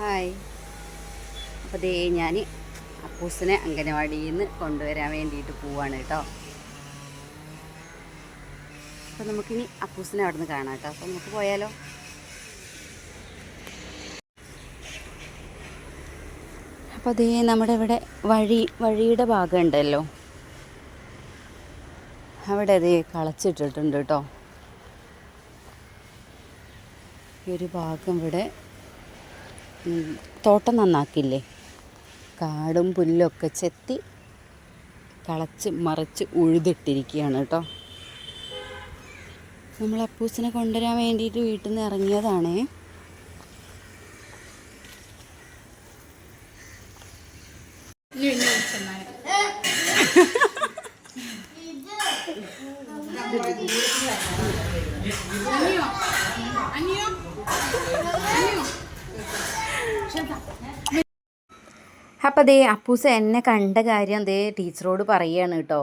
Hi. അപ്പോൾ ദേ ഞാൻ അപ്പൂസിനെ അംഗനവാടിയിൽ നിന്ന് കൊണ്ടുവരാൻ വേണ്ടിയിട്ട് പോവാണ് കേട്ടോ. അപ്പോൾ നമുക്കിനി അപ്പൂസിനെ അവിടെ നിന്ന് കാണാം കേട്ടോ. അപ്പോൾ നമുക്ക് പോയാലോ? അപ്പോൾ ദേ നമ്മുടെ ഇവിടെ വഴി വഴിയുടെ ഭാഗം ഉണ്ടല്ലോ അവിടെ അതേ കളച്ചിട്ടിട്ടുണ്ട് കേട്ടോ. ഈ ഒരു ഭാഗം ഇവിടെ തോട്ടം നന്നാക്കില്ലേ? കാടും പുല്ലൊക്കെ ചെത്തി കളച്ച് മറിച്ച് ഉഴുതിട്ടിരിക്കുകയാണ് കേട്ടോ. നമ്മൾ അപ്പൂസിനെ കൊണ്ടുവരാൻ വേണ്ടിയിട്ട് വീട്ടിൽ നിന്ന് ഇറങ്ങിയതാണേ. അപ്പം അതേ അപ്പൂസ് എന്നെ കണ്ട കാര്യം ദേ ടീച്ചറോട് പറയുകയാണ് കേട്ടോ.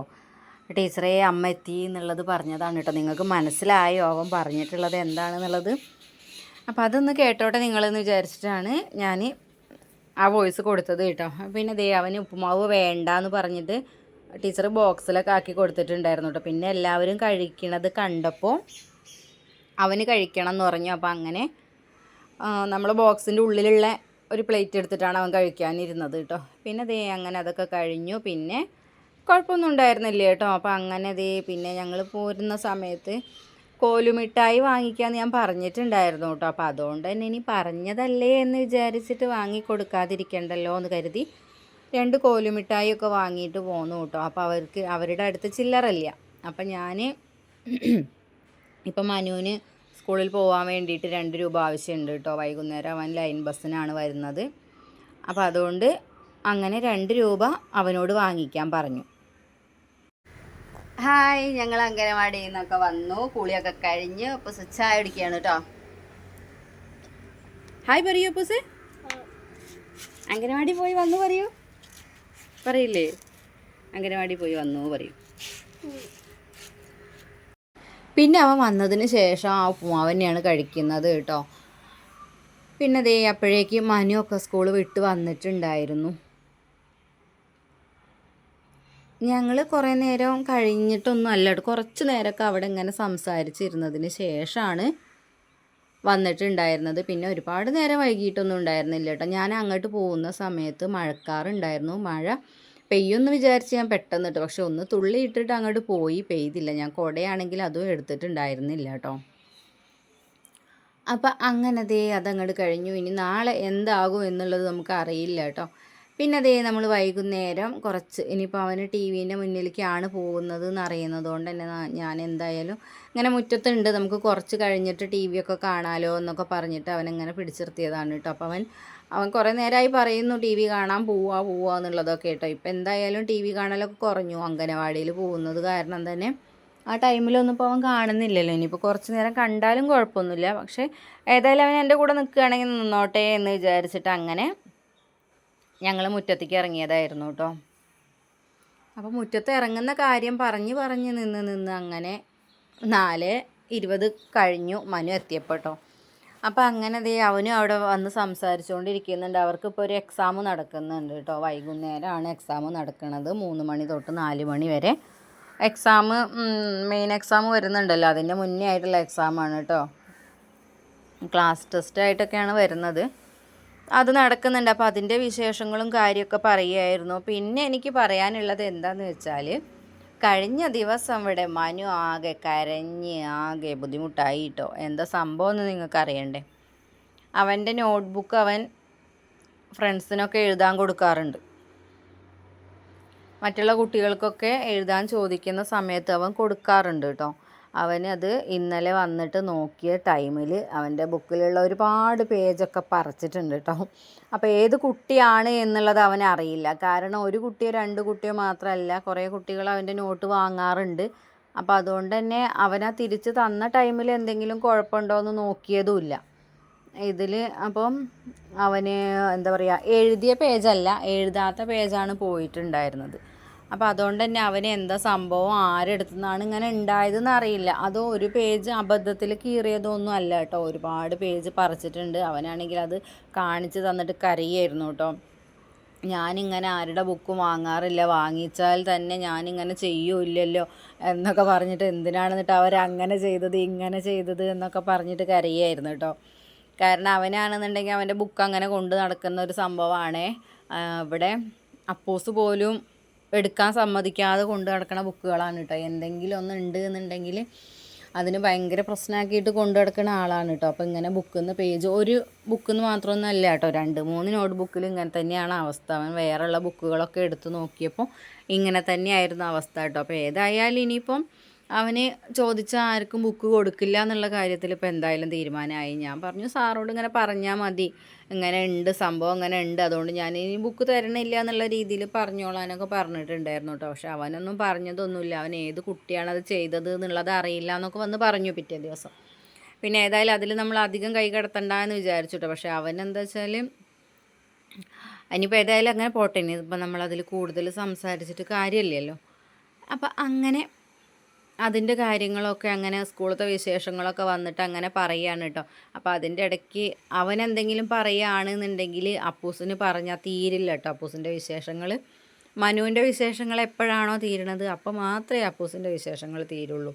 ടീച്ചറെ അമ്മ എത്തി എന്നുള്ളത് പറഞ്ഞതാണ് കേട്ടോ. നിങ്ങൾക്ക് മനസ്സിലായോ അവൻ പറഞ്ഞിട്ടുള്ളത് എന്താണെന്നുള്ളത്. അപ്പോൾ അതൊന്ന് കേട്ടോട്ടെ നിങ്ങളെന്ന് വിചാരിച്ചിട്ടാണ് ഞാൻ ആ വോയിസ് കൊടുത്തത് കേട്ടോ. പിന്നെ ദേ അവന് ഉപ്പുമാവ് വേണ്ട എന്ന് പറഞ്ഞിട്ട് ടീച്ചർ ബോക്സിലൊക്കെ ആക്കി കൊടുത്തിട്ടുണ്ടായിരുന്നു കേട്ടോ. പിന്നെ എല്ലാവരും കഴിക്കണത് കണ്ടപ്പോൾ അവന് കഴിക്കണം എന്ന് പറഞ്ഞു. അപ്പോൾ അങ്ങനെ നമ്മൾ ബോക്സിന്റെ ഉള്ളിലുള്ള ഒരു പ്ലേറ്റ് എടുത്തിട്ടാണ് അവൻ കഴിക്കാനിരുന്നത് കേട്ടോ. പിന്നെ ദേ അങ്ങനെ അതൊക്കെ കഴിഞ്ഞു. പിന്നെ കുഴപ്പമൊന്നും ഉണ്ടായിരുന്നില്ല കേട്ടോ. അപ്പോൾ അങ്ങനെ ദേ പിന്നെ ഞങ്ങൾ പോരുന്ന സമയത്ത് കോലുമിഠായി വാങ്ങിക്കാമെന്ന് ഞാൻ പറഞ്ഞിട്ടുണ്ടായിരുന്നു കേട്ടോ. അപ്പോൾ അതുകൊണ്ട് തന്നെ ഇനി പറഞ്ഞതല്ലേ എന്ന് വിചാരിച്ചിട്ട് വാങ്ങി കൊടുക്കാതിരിക്കണ്ടല്ലോ എന്ന് കരുതി രണ്ട് കോലുമിഠായി ഒക്കെ വാങ്ങിയിട്ട് പോന്നു കേട്ടോ. അപ്പോൾ അവർക്ക് അവരുടെ അടുത്ത് ചില്ലറല്ല അപ്പം ഞാൻ ഇപ്പം മനുവിന് സ്കൂളിൽ പോകാൻ വേണ്ടിയിട്ട് രണ്ട് രൂപ ആവശ്യമുണ്ട് കേട്ടോ. വൈകുന്നേരം അവൻ ലൈൻ ബസ്സിനാണ് വരുന്നത്. അപ്പോൾ അതുകൊണ്ട് അങ്ങനെ രണ്ട് രൂപ അവനോട് വാങ്ങിക്കാൻ പറഞ്ഞു. ഹായ് ഞങ്ങൾ അംഗനവാടിയിൽ നിന്നൊക്കെ വന്നു. കുളിയൊക്കെ കഴിഞ്ഞ് അപ്പോൾ ചായ അടിക്കുകയാണ് കേട്ടോ. ഹായ് പറയൂ അപ്പൂസ് അംഗനവാടി പോയി വന്നു പറയൂ. പറയില്ലേ? അംഗനവാടി പോയി വന്നു പറയൂ. പിന്നെ അവൻ വന്നതിന് ശേഷം ആ ഉപ്പുമാവ് തന്നെയാണ് കഴിക്കുന്നത് കേട്ടോ. പിന്നെ ദേ അപ്പോഴേക്ക് മനുവൊക്കെ സ്കൂൾ വിട്ട് വന്നിട്ടുണ്ടായിരുന്നു. ഞങ്ങൾ കുറേ നേരം കഴിഞ്ഞിട്ടൊന്നും അല്ല കുറച്ച് നേരമൊക്കെ അവിടെ ഇങ്ങനെ സംസാരിച്ചിരുന്നതിന് ശേഷമാണ് വന്നിട്ടുണ്ടായിരുന്നത്. പിന്നെ ഒരുപാട് നേരം വൈകിട്ടൊന്നും ഉണ്ടായിരുന്നില്ല കേട്ടോ. ഞാൻ അങ്ങോട്ട് പോകുന്ന സമയത്ത് മഴക്കാറുണ്ടായിരുന്നു. മഴ പെയ്യൊന്ന് വിചാരിച്ച് ഞാൻ പെട്ടെന്ന് ഇട്ടു. പക്ഷെ ഒന്ന് തുള്ളി ഇട്ടിട്ട് അങ്ങോട്ട് പോയി പെയ്തില്ല. ഞാൻ കുടയാണെങ്കിൽ അതും എടുത്തിട്ടുണ്ടായിരുന്നില്ല കേട്ടോ. അപ്പം അങ്ങനതേ അതങ്ങോട്ട് കഴിഞ്ഞു. ഇനി നാളെ എന്താകും എന്നുള്ളത് നമുക്ക് അറിയില്ല കേട്ടോ. പിന്നെ അതേ നമ്മൾ വൈകുന്നേരം കുറച്ച് ഇനിയിപ്പോൾ അവന് ടി വിന്റെ മുന്നിലേക്കാണ് പോകുന്നത് എന്ന് അറിയുന്നത് കൊണ്ട് തന്നെ ഞാൻ എന്തായാലും ഇങ്ങനെ മുറ്റത്തുണ്ട്. നമുക്ക് കുറച്ച് കഴിഞ്ഞിട്ട് ടി ഒക്കെ കാണാലോ എന്നൊക്കെ പറഞ്ഞിട്ട് അവനിങ്ങനെ പിടിച്ചിർത്തിയതാണ് കേട്ടോ. അപ്പോൾ അവൻ അവൻ കുറേ നേരമായി പറയുന്നു ടി വി കാണാൻ പോവാ പോവാ എന്നുള്ളതൊക്കെ കേട്ടോ. ഇപ്പം എന്തായാലും ടി വി കാണലൊക്കെ കുറഞ്ഞു അംഗനവാടിയിൽ പോകുന്നത് കാരണം തന്നെ ആ ടൈമിലൊന്നും ഇപ്പോൾ അവൻ കാണുന്നില്ലല്ലോ. ഇനിയിപ്പോൾ കുറച്ച് നേരം കണ്ടാലും കുഴപ്പമൊന്നുമില്ല. പക്ഷേ ഏതായാലും അവൻ എന്റെ കൂടെ നിൽക്കുകയാണെങ്കിൽ നിന്നോട്ടെ എന്ന് വിചാരിച്ചിട്ട് അങ്ങനെ ഞങ്ങൾ മുറ്റത്തേക്ക് ഇറങ്ങിയതായിരുന്നു കേട്ടോ. അപ്പോൾ മുറ്റത്ത് ഇറങ്ങുന്ന കാര്യം പറഞ്ഞ് പറഞ്ഞ് നിന്ന് നിന്ന് അങ്ങനെ നാല് ഇരുപത് കഴിഞ്ഞു മനു എത്തിയപ്പോൾ കേട്ടോ. അപ്പോൾ അങ്ങനെ ദേ അവനും അവിടെ വന്ന് സംസാരിച്ചുകൊണ്ടിരിക്കുന്നുണ്ട് അവർക്ക് ഇപ്പോൾ ഒരു എക്സാം നടക്കുന്നുണ്ട് കേട്ടോ. വൈകുന്നേരമാണ് എക്സാം നടക്കുന്നത് മൂന്ന് മണി തൊട്ട് നാല് മണി വരെ എക്സാം മെയിൻ എക്സാം വരുന്നുണ്ടല്ലോ. അതിന്റെ മുന്നേ ആയിട്ടുള്ള എക്സാമാണ് കേട്ടോ. ക്ലാസ് ടെസ്റ്റ് ആയിട്ടൊക്കെയാണ് വരുന്നത്. അത് നടക്കുന്നുണ്ട്. അപ്പോൾ അതിന്റെ വിശേഷങ്ങളും കാര്യമൊക്കെ പറയുമായിരുന്നു പിന്നെ എനിക്ക് പറയാനുള്ളത് എന്താണെന്ന് വെച്ചാൽ കഴിഞ്ഞ ദിവസം ഇവിടെ മനു ആകെ കരഞ്ഞ് ആകെ ബുദ്ധിമുട്ടായി കേട്ടോ എന്താ സംഭവം എന്ന് നിങ്ങൾക്ക് അറിയണ്ടേ അവന്റെ നോട്ട്ബുക്ക് അവൻ ഫ്രണ്ട്സിനൊക്കെ എഴുതാൻ കൊടുക്കാറുണ്ട്. മറ്റുള്ള കുട്ടികൾക്കൊക്കെ എഴുതാൻ ചോദിക്കുന്ന സമയത്ത് അവൻ കൊടുക്കാറുണ്ട് കേട്ടോ. അവന് അത് ഇന്നലെ വന്നിട്ട് നോക്കിയ ടൈമിൽ അവന്റെ ബുക്കിലുള്ള ഒരുപാട് പേജൊക്കെ പറിച്ചിട്ടുണ്ട് കേട്ടോ. അപ്പോൾ ഏത് കുട്ടിയാണ് എന്നുള്ളത് അവൻ അറിയില്ല. കാരണം ഒരു കുട്ടിയോ രണ്ട് കുട്ടിയോ മാത്രമല്ല കുറേ കുട്ടികൾ അവന്റെ നോട്ട് വാങ്ങാറുണ്ട്. അപ്പോൾ അതുകൊണ്ട് തന്നെ അവനാ തിരിച്ച് തന്ന ടൈമിൽ എന്തെങ്കിലും കുഴപ്പമുണ്ടോ എന്ന് നോക്കിയതുമില്ല. ഇതിൽ അപ്പം അവന് എന്താ പറയുക എഴുതിയ പേജല്ല എഴുതാത്ത പേജാണ് പോയിട്ടുണ്ടായിരുന്നത്. അപ്പോൾ അതുകൊണ്ട് തന്നെ അവന് എന്താ സംഭവം? ആരെടുത്തു നിന്നാണ് ഇങ്ങനെ ഉണ്ടായതെന്ന് അറിയില്ല. അതോ ഒരു പേജ് അബദ്ധത്തിൽ കീറിയതൊന്നും അല്ല കേട്ടോ. ഒരുപാട് പേജ് പറിച്ചിട്ടുണ്ട്. അവനാണെങ്കിൽ അത് കാണിച്ച് തന്നിട്ട് കരയായിരുന്നു കേട്ടോ. ഞാനിങ്ങനെ ആരുടെ ബുക്ക് വാങ്ങാറില്ല. വാങ്ങിച്ചാൽ തന്നെ ഞാനിങ്ങനെ ചെയ്യൂല്ലല്ലോ എന്നൊക്കെ പറഞ്ഞിട്ട് എന്തിനാണെന്നിട്ട് അവരങ്ങനെ ചെയ്തത് ഇങ്ങനെ ചെയ്തത് എന്നൊക്കെ പറഞ്ഞിട്ട് കരയായിരുന്നു കേട്ടോ. കാരണം അവനാണെന്നുണ്ടെങ്കിൽ അവന്റെ ബുക്ക് അങ്ങനെ കൊണ്ട് നടക്കുന്ന ഒരു സംഭവമാണ്. ഇവിടെ അപ്പോസ് പോലും എടുക്കാൻ സമ്മതിക്കാതെ കൊണ്ട് നടക്കുന്ന ബുക്കുകളാണ് കേട്ടോ എന്തെങ്കിലും ഒന്ന് ഉണ്ട് എന്നുണ്ടെങ്കിൽ അതിന് ഭയങ്കര പ്രശ്നമാക്കിയിട്ട് കൊണ്ടു നടക്കുന്ന ആളാണ് കേട്ടോ അപ്പോൾ ഇങ്ങനെ ബുക്കിൽ നിന്ന് പേജ് ഒരു ബുക്കിൽ മാത്രമൊന്നും അല്ല കേട്ടോ രണ്ട് മൂന്ന് നോട്ട് ബുക്കിൽ ഇങ്ങനെ തന്നെയാണ് അവസ്ഥ. അവൻ വേറെയുള്ള ബുക്കുകളൊക്കെ എടുത്ത് നോക്കിയപ്പോൾ ഇങ്ങനെ തന്നെയായിരുന്നു അവസ്ഥ കേട്ടോ അപ്പോൾ ഏതായാലും ഇനിയിപ്പം അവന് ചോദിച്ച ആർക്കും ബുക്ക് കൊടുക്കില്ല എന്നുള്ള കാര്യത്തിൽ ഇപ്പോൾ എന്തായാലും തീരുമാനമായി. ഞാൻ പറഞ്ഞു സാറോട് ഇങ്ങനെ പറഞ്ഞാൽ മതി. ഇങ്ങനെ ഉണ്ട് സംഭവം ഇങ്ങനെ ഉണ്ട്. അതുകൊണ്ട് ഞാൻ ഇനി ബുക്ക് തരണില്ല എന്നുള്ള രീതിയിൽ പറഞ്ഞോളാനൊക്കെ പറഞ്ഞിട്ടുണ്ടായിരുന്നു കേട്ടോ പക്ഷെ അവനൊന്നും പറഞ്ഞതൊന്നുമില്ല. അവൻ ഏത് കുട്ടിയാണ് അത് ചെയ്തത് എന്നുള്ളത് അറിയില്ല എന്നൊക്കെ വന്ന് പറഞ്ഞു പിറ്റേ ദിവസം. പിന്നെ ഏതായാലും അതിൽ നമ്മൾ അധികം കൈ കടത്തണ്ട എന്ന് വിചാരിച്ചു കേട്ടോ പക്ഷെ അവൻ എന്താ വെച്ചാൽ ഇനിയിപ്പോൾ ഏതായാലും അങ്ങനെ പോട്ടെ. ഇനി ഇപ്പം നമ്മളതിൽ കൂടുതൽ സംസാരിച്ചിട്ട് കാര്യമില്ലല്ലോ. അപ്പം അങ്ങനെ അതിന്റെ കാര്യങ്ങളൊക്കെ അങ്ങനെ സ്കൂളത്തെ വിശേഷങ്ങളൊക്കെ വന്നിട്ട് അങ്ങനെ പറയുകയാണ് കേട്ടോ. അപ്പോൾ അതിന്റെ ഇടയ്ക്ക് അവൻ എന്തെങ്കിലും പറയുകയാണെന്നുണ്ടെങ്കിൽ അപ്പൂസിന് പറഞ്ഞാൽ തീരില്ല കേട്ടോ അപ്പൂസിന്റെ വിശേഷങ്ങൾ. മനുവിന്റെ വിശേഷങ്ങൾ എപ്പോഴാണോ തീരണത് അപ്പോൾ മാത്രമേ അപ്പൂസിന്റെ വിശേഷങ്ങൾ തീരുള്ളൂ.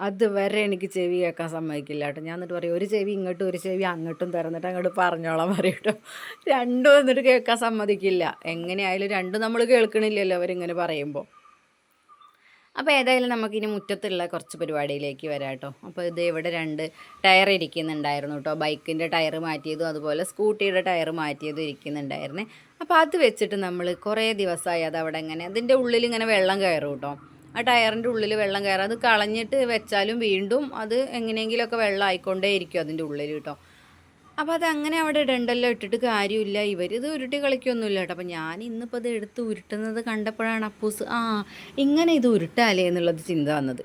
അതുവരെ എനിക്ക് ചെവി കേൾക്കാൻ സമ്മതിക്കില്ല കേട്ടോ. ഞാൻ എന്നിട്ട് പറയും ഒരു ചെവി ഇങ്ങോട്ടും ഒരു ചെവി അങ്ങോട്ടും തുറന്നിട്ട് അങ്ങോട്ട് പറഞ്ഞോളാം പറയും കേട്ടോ. രണ്ടും എന്നിട്ട് കേൾക്കാൻ സമ്മതിക്കില്ല. എങ്ങനെയായാലും രണ്ടും നമ്മൾ കേൾക്കണില്ലല്ലോ അവരിങ്ങനെ പറയുമ്പോൾ. അപ്പോൾ ഏതായാലും നമുക്കിനി മുറ്റത്തുള്ള കുറച്ച് പരിപാടിയിലേക്ക് വരാം കേട്ടോ അപ്പോൾ ഇത് ഇവിടെ രണ്ട് ടയർ ഇരിക്കുന്നുണ്ടായിരുന്നു കേട്ടോ ബൈക്കിന്റെ ടയർ മാറ്റിയതും അതുപോലെ സ്കൂട്ടിയുടെ ടയർ മാറ്റിയതും ഇരിക്കുന്നുണ്ടായിരുന്നേ. അപ്പോൾ അത് വെച്ചിട്ട് നമ്മൾ കുറേ ദിവസമായി അത് അവിടെ ഇങ്ങനെ അതിന്റെ ഉള്ളിൽ ഇങ്ങനെ വെള്ളം കയറും കേട്ടോ ആ ടയറിന്റെ ഉള്ളിൽ വെള്ളം കയറും. അത് കളഞ്ഞിട്ട് വെച്ചാലും വീണ്ടും അത് എങ്ങനെയെങ്കിലുമൊക്കെ വെള്ളം ആയിക്കൊണ്ടേ ഇരിക്കും അതിന്റെ ഉള്ളിൽ കേട്ടോ അപ്പോൾ അതങ്ങനെ അവിടെ ഇടണ്ടല്ലോ ഇട്ടിട്ട് കാര്യമില്ല. ഇത് ഉരുട്ടി കളിക്കൊന്നുമില്ല കേട്ടോ. അപ്പോൾ ഞാൻ ഇന്നിപ്പോൾ ഇത് എടുത്ത് ഉരുട്ടുന്നത് കണ്ടപ്പോഴാണ് അപ്പൂസ് ആ ഇങ്ങനെ ഇത് ഉരുട്ടാലേ എന്നുള്ളത് ചിന്ത വന്നത്.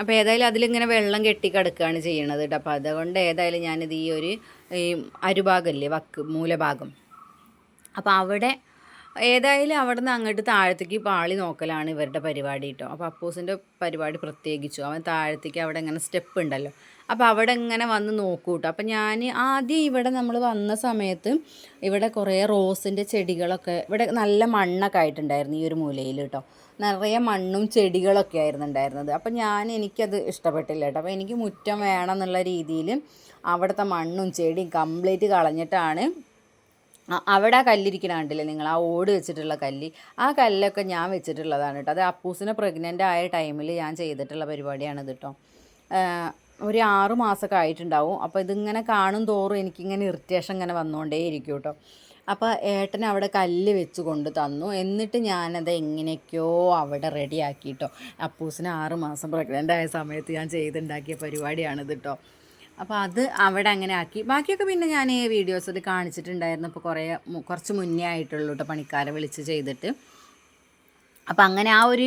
അപ്പോൾ ഏതായാലും അതിലിങ്ങനെ വെള്ളം കെട്ടിക്കിടക്കുകയാണ് ചെയ്യണത് കേട്ടോ. അപ്പോൾ അതുകൊണ്ട് ഏതായാലും ഞാനിത് ഈ ഒരു ഈ അരുഭാഗമല്ലേ വക്ക് മൂലഭാഗം. അപ്പോൾ അവിടെ ഏതായാലും അവിടെ നിന്ന് അങ്ങോട്ട് താഴത്തേക്ക് പാളി നോക്കലാണ് ഇവരുടെ പരിപാടി കേട്ടോ അപ്പോൾ അപ്പൂസിന്റെ പരിപാടി പ്രത്യേകിച്ചു. അവൻ താഴത്തേക്ക് അവിടെ ഇങ്ങനെ സ്റ്റെപ്പ് ഉണ്ടല്ലോ. അപ്പോൾ അവിടെ ഇങ്ങനെ വന്ന് നോക്കൂ കേട്ടോ അപ്പോൾ ഞാൻ ആദ്യം ഇവിടെ നമ്മൾ വന്ന സമയത്ത് ഇവിടെ കുറേ റോസിന്റെ ചെടികളൊക്കെ ഇവിടെ നല്ല മണ്ണൊക്കെ ആയിട്ടുണ്ടായിരുന്നു ഈ ഒരു മൂലയിൽ കേട്ടോ നിറയെ മണ്ണും ചെടികളൊക്കെ ആയിരുന്നു ഉണ്ടായിരുന്നത്. അപ്പോൾ ഞാൻ എനിക്കത് ഇഷ്ടപ്പെട്ടില്ല കേട്ടോ അപ്പോൾ എനിക്ക് മുറ്റം വേണം എന്നുള്ള രീതിയിൽ അവിടുത്തെ മണ്ണും ചെടിയും കംപ്ലീറ്റ് കളഞ്ഞിട്ടാണ് അവിടെ ആ കല്ലിരിക്കണ കണ്ടില്ലേ നിങ്ങൾ? ആ ഓട് വെച്ചിട്ടുള്ള കല്ല്. ആ കല്ലൊക്കെ ഞാൻ വെച്ചിട്ടുള്ളതാണ് കേട്ടോ. അത് അപ്പൂസിനെ പ്രഗ്നന്റ് ആയ ടൈമിൽ ഞാൻ ചെയ്തിട്ടുള്ള പരിപാടിയാണ് ഇത് കേട്ടോ. ഒരു ആറ് മാസമൊക്കെ ആയിട്ടുണ്ടാവും. അപ്പോൾ ഇതിങ്ങനെ കാണും തോറും എനിക്കിങ്ങനെ ഇറിറ്റേഷൻ ഇങ്ങനെ വന്നുകൊണ്ടേ ഇരിക്കും കേട്ടോ. അപ്പോൾ ഏട്ടൻ അവിടെ കല്ല് വെച്ച് കൊണ്ട് തന്നു. എന്നിട്ട് ഞാനത് എങ്ങനെയൊക്കെയോ അവിടെ റെഡിയാക്കി കേട്ടോ. അപ്പൂസിന് ആറ് മാസം പ്രഗ്നന്റ് ആയ സമയത്ത് ഞാൻ ചെയ്തുണ്ടാക്കിയ പരിപാടിയാണിത് കേട്ടോ. അപ്പോൾ അത് അവിടെ അങ്ങനെ ആക്കി. ബാക്കിയൊക്കെ പിന്നെ ഞാൻ വീഡിയോസിൽ കാണിച്ചിട്ടുണ്ടായിരുന്നു. ഇപ്പോൾ കുറേ കുറച്ച് മുന്നേ ആയിട്ടുള്ളൂ കേട്ടോ പണിക്കാരെ വിളിച്ച് ചെയ്തിട്ട്. അപ്പോൾ അങ്ങനെ ആ ഒരു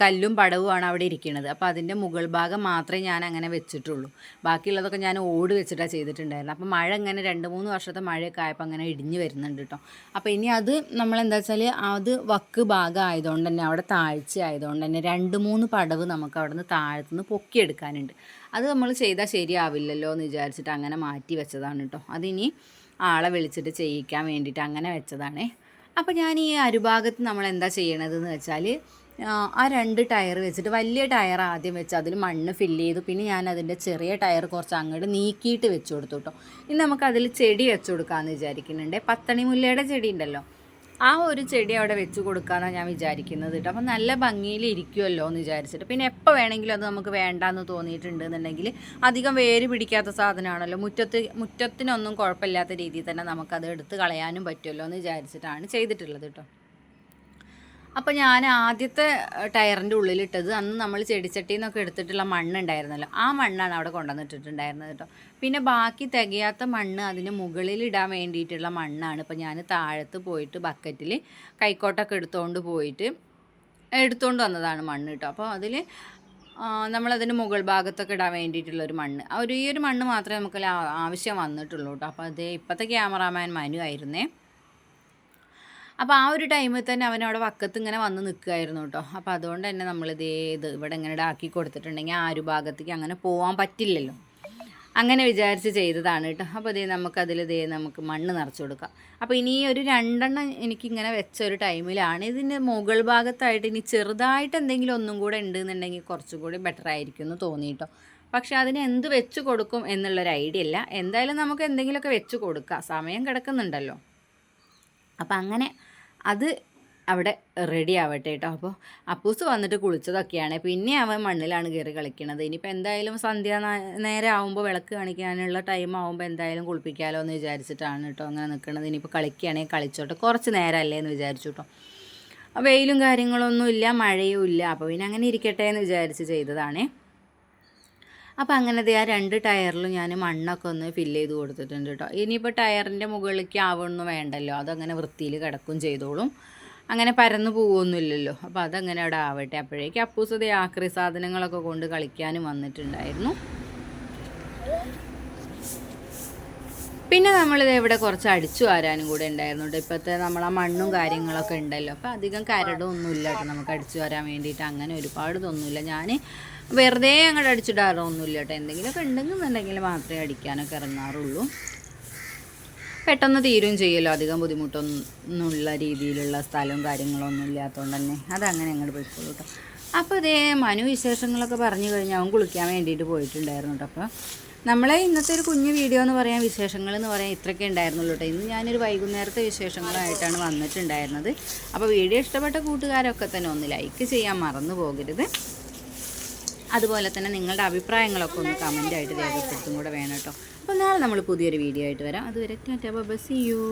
കല്ലും പടവുമാണ് അവിടെ ഇരിക്കുന്നത് അപ്പോൾ അതിന്റെ മുകൾ ഭാഗം മാത്രമേ ഞാൻ അങ്ങനെ വെച്ചിട്ടുള്ളൂ. ബാക്കിയുള്ളതൊക്കെ ഞാൻ ഓട് വെച്ചിട്ടാണ് ചെയ്തിട്ടുണ്ടായിരുന്നത് അപ്പോൾ മഴ ഇങ്ങനെ രണ്ട് മൂന്ന് വർഷത്തെ മഴയൊക്കെ ആയപ്പോൾ അങ്ങനെ ഇടിഞ്ഞു വരുന്നുണ്ട് കേട്ടോ അപ്പോൾ ഇനി അത് നമ്മൾ എന്താ വെച്ചാൽ അത് വക്ക് ഭാഗം ആയതുകൊണ്ട് തന്നെ അവിടെ താഴ്ച ആയതുകൊണ്ട് തന്നെ രണ്ട് മൂന്ന് പടവ് നമുക്ക് അവിടെ നിന്ന് താഴത്തുനിന്ന് പൊക്കിയെടുക്കാനുണ്ട്. അത് നമ്മൾ ചെയ്താൽ ശരിയാവില്ലല്ലോ എന്ന് വിചാരിച്ചിട്ട് അങ്ങനെ മാറ്റി വെച്ചതാണ് കേട്ടോ അതിനി ആളെ വിളിച്ചിട്ട് ചെയ്യിക്കാൻ വേണ്ടിയിട്ട് അങ്ങനെ വെച്ചതാണ്. അപ്പോൾ ഞാൻ ഈ അരുഭാഗത്ത് നമ്മൾ എന്താ ചെയ്യണതെന്ന് വെച്ചാൽ ആ രണ്ട് ടയർ വെച്ചിട്ട് വലിയ ടയർ ആദ്യം വെച്ച് അതിൽ മണ്ണ് ഫില്ല് ചെയ്തു. പിന്നെ ഞാൻ അതിന്റെ ചെറിയ ടയർ കുറച്ച് അങ്ങോട്ട് നീക്കിയിട്ട് വെച്ച് കൊടുത്തു കേട്ടോ ഇനി നമുക്കതിൽ ചെടി വെച്ച് കൊടുക്കാമെന്ന് വിചാരിക്കുന്നുണ്ട്. പത്തണി മുല്ലയുടെ ചെടി ഉണ്ടല്ലോ. ആ ഒരു ചെടി അവിടെ വെച്ച് കൊടുക്കാമെന്നാണ് ഞാൻ വിചാരിക്കുന്നത് കേട്ടോ അപ്പം നല്ല ഭംഗിയിൽ ഇരിക്കുമല്ലോ എന്ന് വിചാരിച്ചിട്ട്. പിന്നെ എപ്പോൾ വേണമെങ്കിലും അത് നമുക്ക് വേണ്ടാന്ന് തോന്നിയിട്ടുണ്ട് എന്നുണ്ടെങ്കിൽ അധികം വേര് പിടിക്കാത്ത സാധനമാണല്ലോ. മുറ്റത്ത് മുറ്റത്തിനൊന്നും കുഴപ്പമില്ലാത്ത രീതിയിൽ തന്നെ നമുക്കത് എടുത്ത് കളയാനും പറ്റുമല്ലോ എന്ന് വിചാരിച്ചിട്ടാണ് ചെയ്തിട്ടുള്ളത് കേട്ടോ അപ്പോൾ ഞാൻ ആദ്യത്തെ ടയറിന്റെ ഉള്ളിലിട്ടത് അന്ന് നമ്മൾ ചെടിച്ചട്ടിയിൽ നിന്നൊക്കെ എടുത്തിട്ടുള്ള മണ്ണ് ഉണ്ടായിരുന്നല്ലോ ആ മണ്ണാണ് അവിടെ കൊണ്ടുവന്നിട്ടിട്ടുണ്ടായിരുന്നത് കേട്ടോ പിന്നെ ബാക്കി തികയാത്ത മണ്ണ് അതിന് മുകളിൽ ഇടാൻ വേണ്ടിയിട്ടുള്ള മണ്ണാണ് ഇപ്പോൾ ഞാൻ താഴത്ത് പോയിട്ട് ബക്കറ്റിൽ കൈക്കോട്ടൊക്കെ എടുത്തുകൊണ്ട് പോയിട്ട് എടുത്തുകൊണ്ട് വന്നതാണ് മണ്ണ് കേട്ടോ അപ്പോൾ അതിൽ നമ്മളതിന് മുകൾ ഭാഗത്തൊക്കെ ഇടാൻ വേണ്ടിയിട്ടുള്ള ഒരു മണ്ണ്. ഒരു ഈ ഒരു മണ്ണ് മാത്രമേ നമുക്ക് ആവശ്യം വന്നിട്ടുള്ളൂ കേട്ടോ അപ്പോൾ അത് ഇപ്പോഴത്തെ ക്യാമറാമാൻ മനു ആയിരുന്നേ. അപ്പോൾ ആ ഒരു ടൈമിൽ തന്നെ അവൻ അവിടെ വക്കത്ത് ഇങ്ങനെ വന്ന് നിൽക്കുമായിരുന്നു കേട്ടോ. അപ്പോൾ അതുകൊണ്ട് തന്നെ നമ്മൾ ഇത് ഇവിടെ ഇങ്ങനെ ആക്കി കൊടുത്തിട്ടുണ്ടെങ്കിൽ ആ ഒരു ഭാഗത്തേക്ക് അങ്ങനെ പോകാൻ പറ്റില്ലല്ലോ. അങ്ങനെ വിചാരിച്ച് ചെയ്തതാണ് കേട്ടോ. അപ്പോൾ ഇതേ നമുക്കതിൽ ഇതേ നമുക്ക് മണ്ണ് നിറച്ച് കൊടുക്കാം. അപ്പോൾ ഇനി ഒരു രണ്ടെണ്ണം എനിക്കിങ്ങനെ വെച്ച ഒരു ടൈമിലാണ് ഇതിന്റെ മുകൾ ഭാഗത്തായിട്ട് ഇനി ചെറുതായിട്ട് എന്തെങ്കിലും ഒന്നും കൂടെ ഉണ്ടെന്നുണ്ടെങ്കിൽ കുറച്ചും കൂടി ബെറ്റർ ആയിരിക്കും എന്ന് തോന്നി കേട്ടോ. പക്ഷേ അതിന് എന്ത് വെച്ച് കൊടുക്കും എന്നുള്ളൊരു ഐഡിയ ഇല്ല. എന്തായാലും നമുക്ക് എന്തെങ്കിലുമൊക്കെ വെച്ച് കൊടുക്കാം. സമയം കിടക്കുന്നുണ്ടല്ലോ. അപ്പം അങ്ങനെ അത് അവിടെ റെഡി ആവട്ടെ കേട്ടോ അപ്പോൾ അപ്പൂസ് വന്നിട്ട് കുളിച്ചതൊക്കെയാണ്. പിന്നെ അവൻ മണ്ണിലാണ് കയറി കളിക്കണത്. ഇനിയിപ്പോൾ എന്തായാലും സന്ധ്യ നേരെ ആവുമ്പോൾ വിളക്ക് കാണിക്കാനുള്ള ടൈം ആവുമ്പോൾ എന്തായാലും കുളിപ്പിക്കാമല്ലോ എന്ന് വിചാരിച്ചിട്ടാണ് കേട്ടോ അങ്ങനെ നിൽക്കുന്നത് ഇനിയിപ്പോൾ കളിക്കുകയാണെങ്കിൽ കളിച്ചോട്ടെ. കുറച്ച് നേരമല്ലേ എന്ന് വിചാരിച്ചു കേട്ടോ വെയിലും കാര്യങ്ങളൊന്നും ഇല്ല മഴയും ഇല്ല. അപ്പോൾ പിന്നെ അങ്ങനെ ഇരിക്കട്ടെ എന്ന് വിചാരിച്ച് ചെയ്തതാണേ. അപ്പോൾ അങ്ങനത്തെ ആ രണ്ട് ടയറിലും ഞാൻ മണ്ണൊക്കെ ഒന്ന് ഫില്ല് ചെയ്ത് കൊടുത്തിട്ടുണ്ട് കേട്ടോ ഇനിയിപ്പോൾ ടയറിന്റെ മുകളിലേക്ക് ആവണമെന്ന് വേണ്ടല്ലോ. അതങ്ങനെ വൃത്തിയിൽ കിടക്കും ചെയ്തോളും. അങ്ങനെ പരന്നു പോവുമൊന്നുമില്ലല്ലോ അപ്പോൾ അതങ്ങനെ അവിടെ ആവട്ടെ. അപ്പോഴേക്കും അപ്പൂസതേ ആക്രി സാധനങ്ങളൊക്കെ കൊണ്ട് കളിക്കാനും വന്നിട്ടുണ്ടായിരുന്നു. പിന്നെ നമ്മളിത് ഇവിടെ കുറച്ച് അടിച്ചു വാരാനും കൂടെ ഉണ്ടായിരുന്നു കേട്ടോ ഇപ്പോഴത്തെ നമ്മളെ മണ്ണും കാര്യങ്ങളൊക്കെ ഉണ്ടല്ലോ. അപ്പോൾ അധികം കരടും ഒന്നും ഇല്ല കേട്ടോ. നമുക്ക് അടിച്ചു വരാൻ വേണ്ടിയിട്ട് അങ്ങനെ ഒരുപാട് ഇതൊന്നുമില്ല ഞാൻ വെറുതെ അങ്ങോട്ട് അടിച്ചിടാറൊന്നുമില്ല കേട്ടോ. എന്തെങ്കിലുമൊക്കെ ഉണ്ടെന്നുണ്ടെങ്കിൽ മാത്രമേ അടിക്കാനൊക്കെ ഇറങ്ങാറുള്ളൂ. പെട്ടെന്ന് തീരും ചെയ്യല്ലോ. അധികം ബുദ്ധിമുട്ടൊന്നുള്ള രീതിയിലുള്ള സ്ഥലവും കാര്യങ്ങളൊന്നും ഇല്ലാത്തതുകൊണ്ട് തന്നെ. അതങ്ങനെ അങ്ങോട്ട് പോയിക്കോളൂ കേട്ടോ. അപ്പോൾ അതേ മനു വിശേഷങ്ങളൊക്കെ പറഞ്ഞു കഴിഞ്ഞാൽ അവൻ കുളിക്കാൻ വേണ്ടിയിട്ട് പോയിട്ടുണ്ടായിരുന്നു കേട്ടോ. അപ്പോൾ നമ്മളെ ഇന്നത്തെ ഒരു കുഞ്ഞു വീഡിയോ എന്ന് പറയാൻ വിശേഷങ്ങൾ എന്ന് പറയാൻ ഇത്രയൊക്കെ ഉണ്ടായിരുന്നുള്ളൂ കേട്ടോ ഇന്ന് ഞാനൊരു വൈകുന്നേരത്തെ വിശേഷങ്ങളായിട്ടാണ് വന്നിട്ടുണ്ടായിരുന്നത്. അപ്പോൾ വീഡിയോ ഇഷ്ടപ്പെട്ട കൂട്ടുകാരൊക്കെ തന്നെ ഒന്ന് ലൈക്ക് ചെയ്യാൻ മറന്നു പോകരുത്. അതുപോലെ തന്നെ നിങ്ങളുടെ അഭിപ്രായങ്ങളൊക്കെ ഒന്ന് കമന്റായിട്ട് രേഖപ്പെടുത്തും കൂടെ വേണം കേട്ടോ അപ്പോൾ നാളെ നമ്മൾ പുതിയൊരു വീഡിയോ ആയിട്ട് വരാം. അതുവരെ ടാറ്റാ ബൈ സി യു